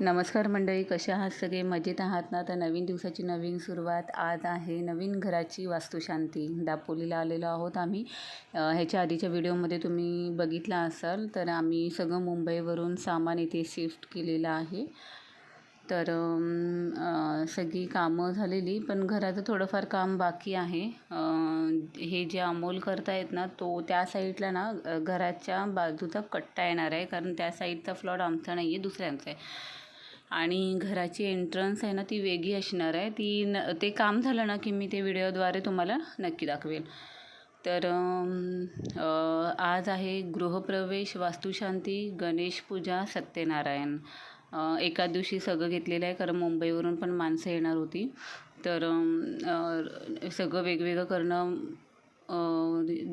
नमस्कार मंडळी कसे आहात सगळे? मजेत आहात ना? तर नवीन दिवसाची नवीन सुरुवात आज आहे नवीन घराची वास्तुशांती. दापोलीला आलेलो आहोत आम्ही. ह्याच्या आधीच्या व्हिडिओमध्ये तुम्ही बघितला असाल तर आम्ही सगळं मुंबईवरून सामान इथे शिफ्ट केलेलं आहे. तर सगळी कामं झालेली पण घराचं थोडंफार काम बाकी आहे. हे जे अमोल करतायत ना तो त्या साईडला ना घराच्या बाजूचा कट्टा येणार आहे कारण त्या साईडचा फ्लॉट आमचा नाही आहे दुसऱ्यांचा आहे. आणि घराची एंट्रन्स आहे ना ती वेगळी असणार आहे. ती न ते काम झालं ना की मी ते व्हिडिओद्वारे तुम्हाला नक्की दाखवेल. तर आज आहे गृहप्रवेश वास्तुशांती गणेश पूजा सत्यनारायण. एका दिवशी सगळं घेतलेलं आहे कारण मुंबईवरून पण माणसं येणार होती. तर सगळं वेगवेगळं करणं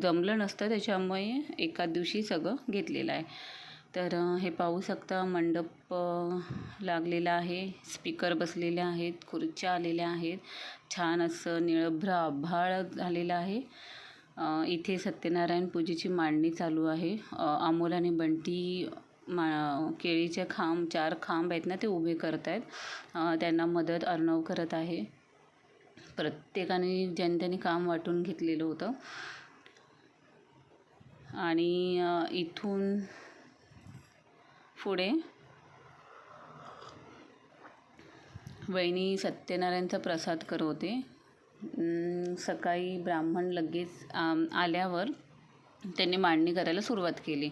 जमलं नसतं त्याच्यामुळे एका दिवशी सगळं घेतलेलं आहे. तर हे पाहू शकता मंडप लागलेला आहे. स्पीकर बसलेले आहेत खुर्च्या आलेल्या आहेत. छान असं निळभ्र आभाळ झालेलं आहे. इथे सत्यनारायण पूजेची मांडणी चालू आहे. अमोल आणि बंटी मा केळीचे खांब चार खांब आहेत ना ते उभे करत आहेत त्यांना मदत अर्णव करत आहे. प्रत्येकाने ज्यांनी त्यांनी काम वाटून घेतलेलं होतं. आणि इथून पुढे. वहिनी सत्यनारायणचा प्रसाद करवते. सकाळी ब्राह्मण लगेच आल्यावर त्यांनी मांडणी करायला सुरुवात केली.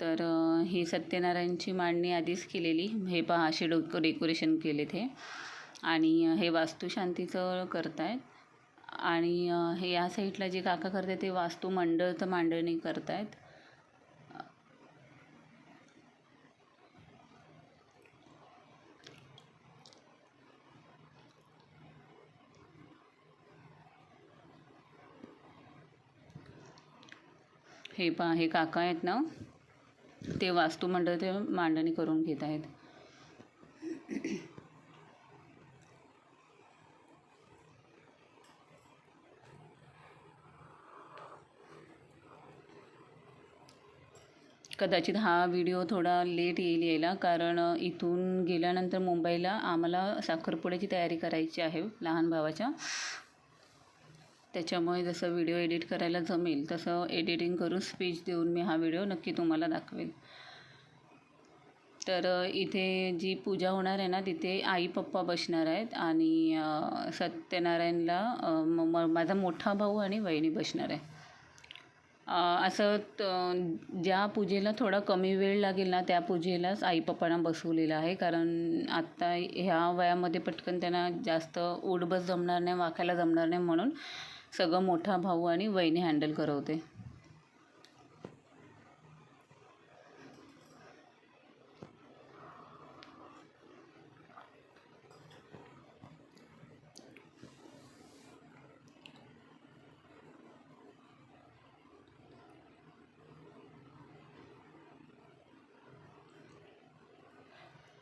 तर ही सत्यनारायणची मांडणी आधीच केलेली. हे पहा असे डो डेकोरेशन केले ते. आणि हे वास्तुशांतीचं करतायत. आणि हे या साईडला जे काका करतात ते वास्तू मंडळचं मांडणी करतायत. हे पा हे काका आहेत ना ते वास्तुमंडळ ते मांडणी करून घेत आहेत. कदाचित हा व्हिडिओ थोडा लेट येईल यायला कारण इथून गेल्यानंतर मुंबईला आम्हाला साखरपुड्याची तयारी करायची आहे लहान भावाच्या. त्याच्यामुळे जसं व्हिडिओ एडिट करायला जमेल तसं एडिटिंग करून स्पीच देऊन मी हा व्हिडिओ नक्की तुम्हाला दाखवेल. तर इथे जी पूजा होणार आहे ना तिथे आई पप्पा बसणार आहेत आणि सत्यनारायणला म- माझा मोठा भाऊ आणि वहिनी बसणार आहे. असं ज्या पूजेला थोडा कमी वेळ लागेल ना त्या पूजेलाच आई पप्पांना बसवलेलं आहे. कारण आत्ता ह्या वयामध्ये पटकन त्यांना जास्त उठबस जमणार नाही वाकायला जमणार नाही म्हणून सगळं मोठा भाऊ आणि वहिनी हँडल करवते.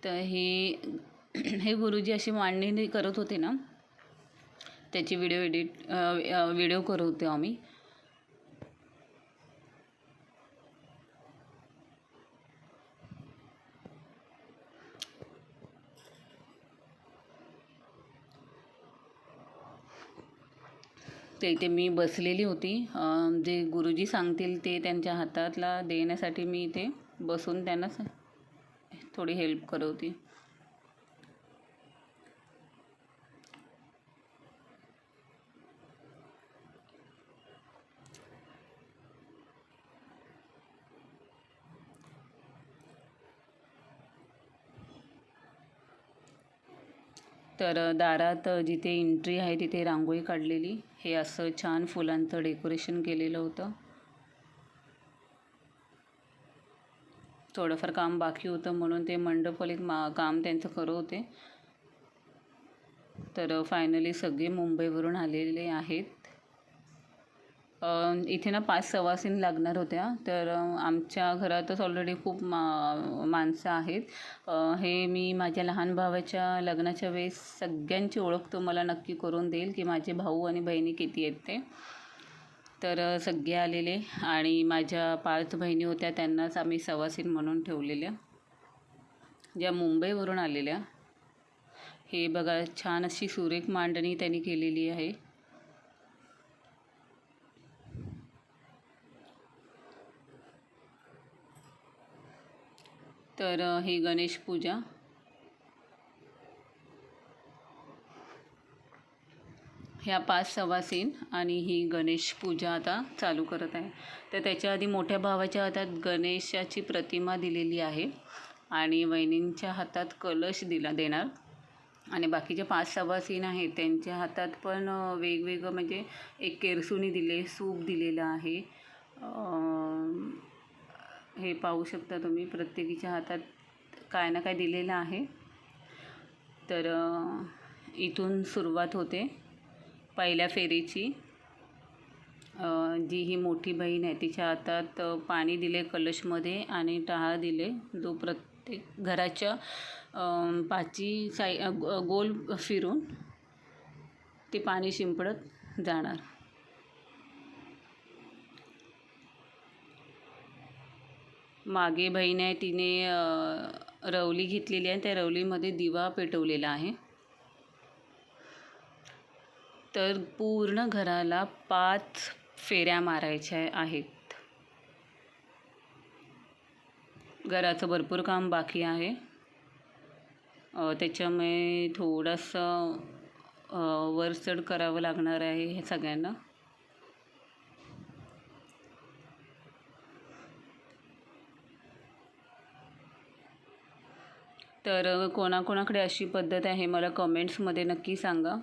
तर हे हे गुरुजी अशी मांडणी करत होते ना त्याची व्हिडिओ एडिट व्हिडिओ करवतो आम्ही. ते इथे मी बसलेली होती. जे गुरुजी सांगतील ते त्यांच्या हातातला देण्यासाठी मी इथे बसून त्यांना थोडी हेल्प करवती. तर दारात जिथे एंट्री आहे तिथे रांगोळी काढलेली. हे असं छान फुलांचं डेकोरेशन केलेलं होतं. थोडंफार काम बाकी होतं म्हणून ते मंडपलीत मा काम त्यांचं करत होते. तर फायनली सगळे मुंबईवरून आलेले आहेत. इथे ना पाच सवासीन लागणार होत्या. तर आमच्या घरातच ऑलरेडी खूप मा माणसं आहेत. हे मी माझ्या लहान भावाच्या लग्नाच्या वेळेस सगळ्यांची ओळख तो मला नक्की करून देईल की माझे भाऊ आणि बहिणी किती आहेत ते. तर सगळे आलेले आणि माझ्या पाच बहिणी होत्या त्यांनाच आम्ही सवासीन म्हणून ठेवलेल्या. ज्या मुंबईवरून आलेल्या. हे बघा छान अशी सुरेख मांडणी त्यांनी केलेली आहे. तर ही गणेश पूजा. ह्या पाच सवासीन आणि ही गणेश पूजा आता चालू करत आहे. तर त्याच्या आधी मोठ्या भावाच्या हातात गणेशाची प्रतिमा दिलेली आहे आणि वहिनींच्या हातात कलश दिला देणार. आणि बाकीचे पाच सवासीन आहेत. त्यांच्या हातात पण वेगवेगळं म्हणजे एक केरसुनी दिले सूप दिलेलं आहे. हे पाहू शकता तुम्ही प्रत्येकीच्या हातात काय ना काय दिलेलं आहे. तर इथून सुरुवात होते पहिल्या फेरीची. जी ही मोठी बहीण आहे तिच्या हातात पाणी दिले कलशमध्ये आणि टहाळ दिले. जो प्रत्येक घराच्या पाची साई गोल फिरून ते पाणी शिंपडत जाणार. मागे बहीण आहे तिने रवली घेतलेली आहे त्या रवलीमध्ये दिवा पेटवलेला आहे. तर पूर्ण घराला पाच फेऱ्या मारायच्या आहेत. घराचं भरपूर काम बाकी आहे. त्याच्यामुळे थोडंसं वरचढ करावं लागणार आहे हे सगळ्यांना. तर कोणाकोणाकडे अशी पद्धत आहे मला कमेंट्समध्ये नक्की सांगा.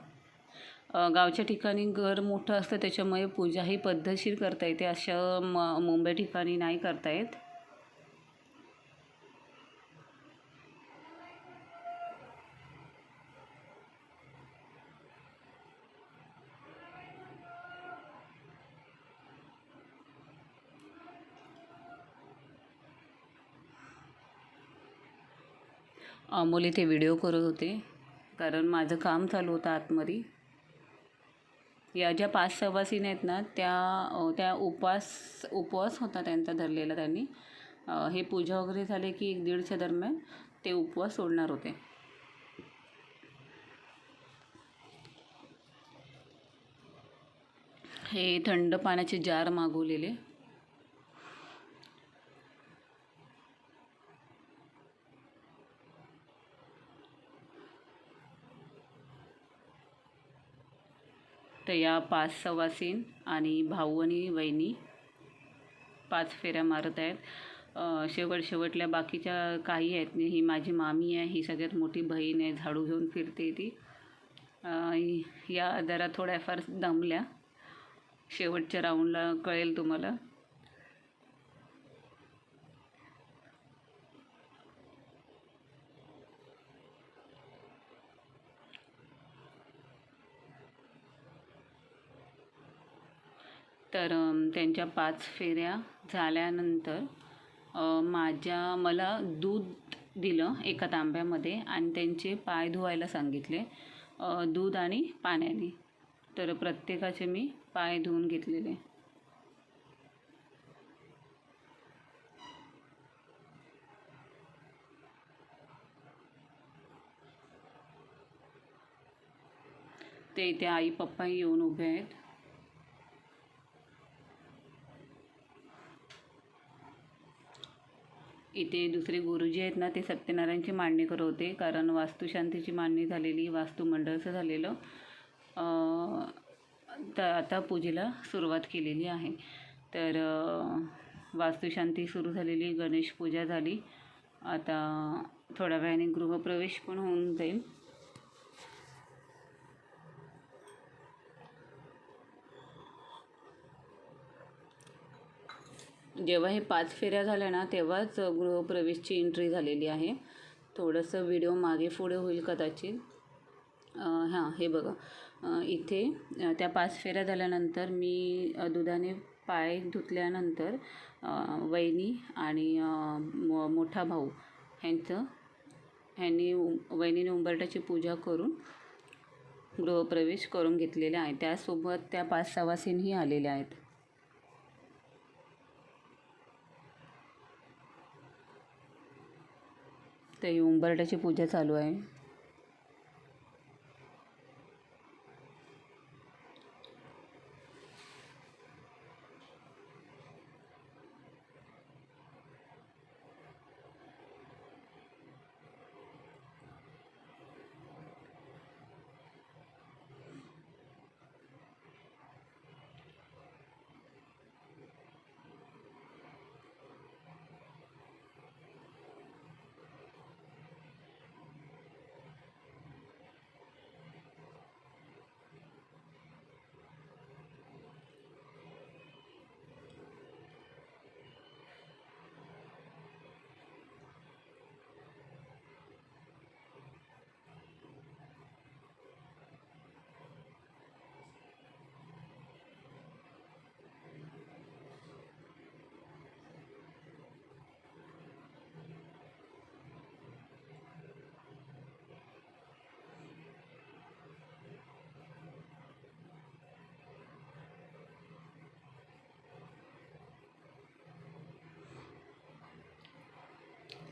गावच्या ठिकाणी घर मोठं असतं त्याच्यामुळे पूजा ही पद्धतशीर करता येते अशा म मुंबई ठिकाणी नाही करता येत. अमोल इथे व्हिडिओ करत होते. कारण माझं काम चालू होतं आतमध्ये. या ज्या पाच सवासीन आहेत ना त्या त्या उपवास उपवास होता त्यांचा धरलेला त्यांनी. हे पूजा वगैरे झाले की एक दीडच्या दरम्यान ते उपवास सोडणार होते. हे थंड पाण्याचे जार मागवलेले. तर या पाच सवासीन आणि भाऊ आणि वहिनी पाच फेऱ्या मारत आहेत. शेवट शेवटल्या बाकीच्या काही आहेत. ही माझी मामी आहे. ही सगळ्यात मोठी बहीण आहे. झाडू घेऊन फिरते ती. या जरा थोड्याफार दमल्या. शेवटच्या राऊंडला कळेल तुम्हाला. तर त्यांच्या पाच फेऱ्या झाल्यानंतर माझ्या मला दूध दिलं एका तांब्यामध्ये आणि त्यांचे पाय धुवायला सांगितले दूध आणि पाण्याने. तर प्रत्येकाचे मी पाय धुवून घेतलेले. ते इथे आई पप्पा येऊन उभे आहेत. इथे दुसरे गुरुजी आहेत ना ते सत्यनारायणची मांडणी करवते कारण वास्तुशांतीची मांडणी झालेली वास्तुमंडळचं झालेलं. तर आता पूजेला सुरुवात केलेली आहे. तर वास्तुशांती सुरू झालेली गणेश पूजा झाली. आता थोड्या वेळाने गृहप्रवेश पण होऊन जाईल. जेव्हा हे पाच फेऱ्या झाल्या ना तेव्हाच गृहप्रवेशची एंट्री झालेली आहे. थोडंसं व्हिडिओ मागे पुढे होईल कदाचित. हां हे बघा. इथे त्या पाच फेऱ्या झाल्यानंतर मी दुधाने पाय धुतल्यानंतर वहिनी आणि मो मोठा भाऊ ह्यांचं ह्यांनी वहिनीने उंबरट्याची पूजा करून गृहप्रवेश करून घेतलेला आहे. त्यासोबत त्या पाच सवासीनही आलेल्या आहेत. ते ही उंबरट्याची पूजा चालू आहे.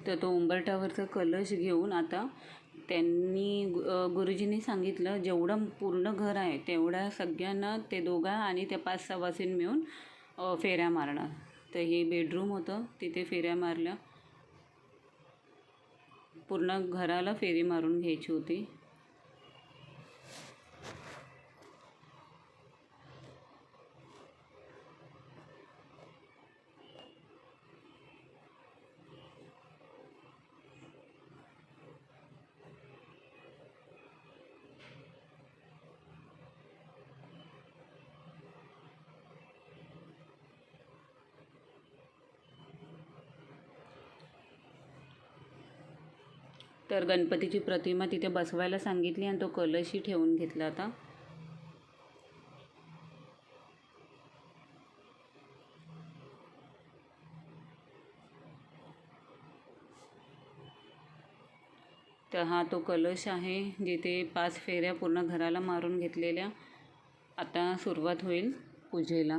तर तो उंबरठ्यावरचा कलश घेऊन आता त्यांनी गु गुरुजींनी सांगितलं जेवढं पूर्ण घर आहे तेवढ्या सगळ्यांना ते दोघा आणि त्या पाच सहावासीन मिळून फेऱ्या मारणार. तर हे बेडरूम होतं तिथे फेऱ्या मारल्या. पूर्ण घराला फेरी मारून घ्यायची होती. तर गणपतीची प्रतिमा तिथे बसवायला सांगितली आणि तो कलशही ठेवून घेतला आता. तर हा तो कलश आहे जिथे पाच फेऱ्या पूर्ण घराला मारून घेतलेल्या. आता सुरुवात होईल पूजेला.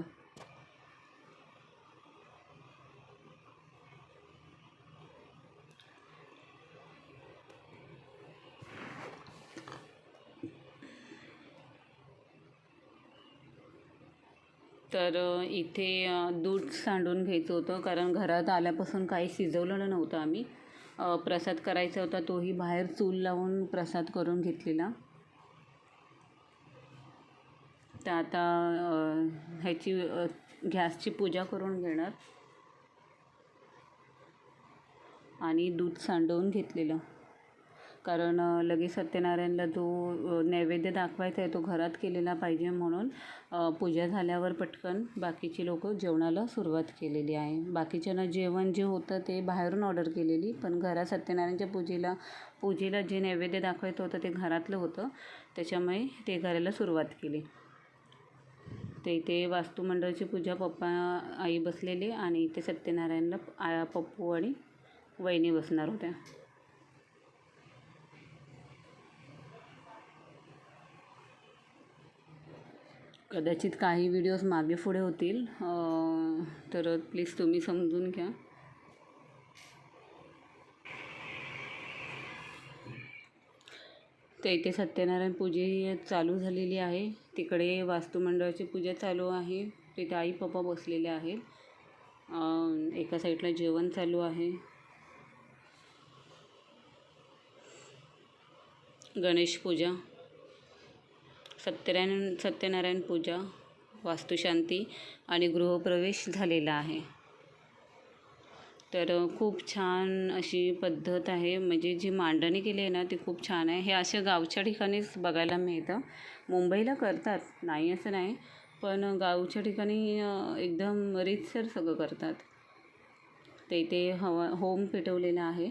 तर इथे दूध सांडून घ्यायचं होतं. कारण घरात आल्यापासून काही शिजवलेलं नव्हतं आम्ही. प्रसाद करायचा होता तोही बाहेर चूल लावून प्रसाद करून घेतलेला. तर आता ह्याची गॅसची पूजा करून घेणार. आणि दूध सांडवून घेतलेलं. कारण लगेच सत्यनारायणला जो नैवेद्य दाखवायचा आहे तो घरात केलेला पाहिजे म्हणून पूजा झाल्यावर पटकन बाकीची लोक जेवणाला सुरुवात केलेली आहे. बाकीच्यांना जेवण जे होतं ते बाहेरून ऑर्डर केलेली पण घरात सत्यनारायणच्या पूजेला पूजेला जे नैवेद्य दाखवायचं होतं ते घरातलं होतं. त्याच्यामुळे ते करायला सुरुवात केली. ते इथे वास्तुमंडळाची पूजा पप्पा आई बसलेली आणि इथे सत्यनारायणला आया पप्पू आणि वहिनी बसणार होत्या. कदाचित काही व्हिडिओज मागे पुढे होतील. तर प्लीज तुम्ही समजून घ्या. तर इथे सत्यनारायण पूजा चालू झालेली आहे. तिकडे वास्तुमंडळाची पूजा चालू आहे. तिथे आई पप्पा बसलेले आहेत. एका साईडला जेवण चालू आहे. गणेश पूजा. सत्यनारायण सत्यनारायण पूजा वास्तुशांती आणि गृहप्रवेश झालेला आहे. तर खूप छान अशी पद्धत आहे. म्हणजे जी मांडणी केली आहे ना ती खूप छान आहे. हे अशा गावच्या ठिकाणीच बघायला मिळतं. मुंबईला करतात. नाही असं नाही. पण गावच्या ठिकाणी एकदम रीतसर सगळं करतात. ते ते हवा होम पेटवलेलं आहे.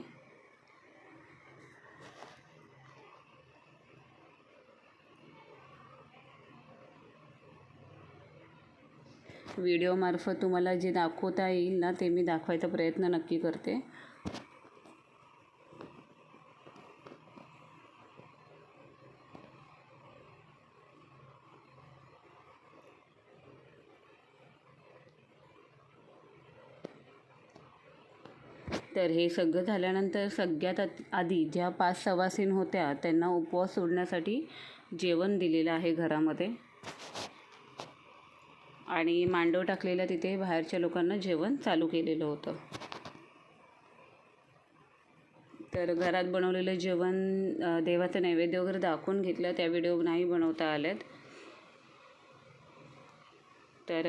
व्हिडिओमार्फत तुम्हाला जे दाखवता येईल ना ते मी दाखवायचा प्रयत्न नक्की करते. तर हे सगळं झाल्यानंतर सगळ्यात आधी ज्या पाच सवासीन होत्या त्यांना उपवास सोडण्यासाठी जेवण दिलेलं आहे घरामध्ये. आणि मांडव टाकलेला तिथे बाहेरच्या लोकांना जेवण चालू केलेलं होतं. तर घरात बनवलेलं जेवण देवाचं नैवेद्य वगैरे दाखवून घेतलं. त्या व्हिडिओ नाही बनवता आल्यात तर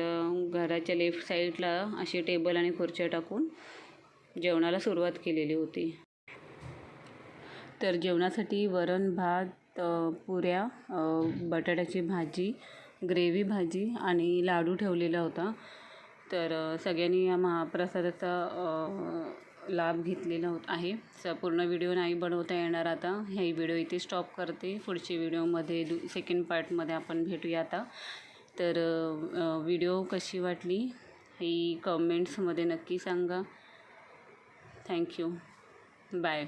घराच्या लेफ्ट साईडला असे टेबल आणि खुर्च्या टाकून जेवणाला सुरुवात केलेली होती. तर जेवणासाठी वरण भात पुऱ्या बटाट्याची भाजी ग्रेव्ही भाजी आणि लाडू ठेवलेला होता. तर सगळ्यांनी या महाप्रसादाचा लाभ घेतलेला होत आहे. स पूर्ण व्हिडिओ नाही बनवता येणार आता. हे व्हिडिओ इथे स्टॉप करते. पुढच्या व्हिडिओमध्ये दु सेकंड पार्टमध्ये आपण भेटूया आता. तर व्हिडिओ कशी वाटली ही कमेंट्समध्ये नक्की सांगा. Thank you bye